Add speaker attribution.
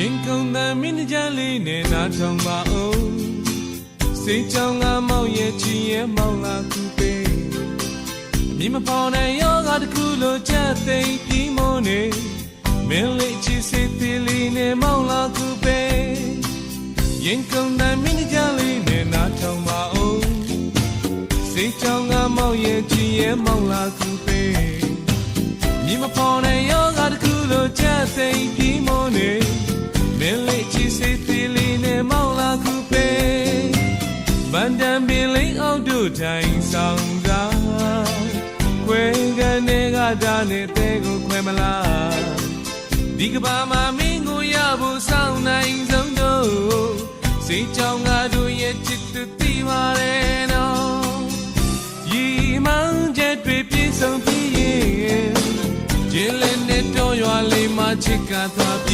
Speaker 1: ရင်ကုန်တဲ့မင်းကြလေးနဲ့နားထောင်ပါဦးစိတ်ကြောင့်ငါမောက်ရဲ့ချီရဲ့မောက်လာကူပေးအမြင်မဖော်တဲ့ယောဂတစ်ခုလိုချက်သိမ်းပြီးမနေမင်းလေးချစ်စိတ်သေးလေးနဲ့မောက်လာကူပေးရင်ကုန်တဲ့မင်းကြလေးနဲ့နားထောင်ပါဦးစိတ်ကြောင့်ငါမောက်ရဲ့ချီရဲ့မောက်လာကူပေးမြင်မဖော်တဲ့ယောဂတစ်ခုလိုချက်သိမ်း ဗန်တန်ပင်လေးအောင်တို့ထိုင်ဆောင်စားခွဲကနေကတာနဲ့တဲကိုခွဲမလားဒီကဘာမှာမင်းကိုရဖို့စောင့်နိုင်ဆုံးတော့စိတ်ကြောင့်ငါတို့ရဲ့ချစ်သူတည်ပါတယ်နော်ရီမောင်ချက်တွေပြည့်စုံပြီးရင်ကျင်းလည်းနဲ့တော့ရွာလေးမှာချစ်ကသွား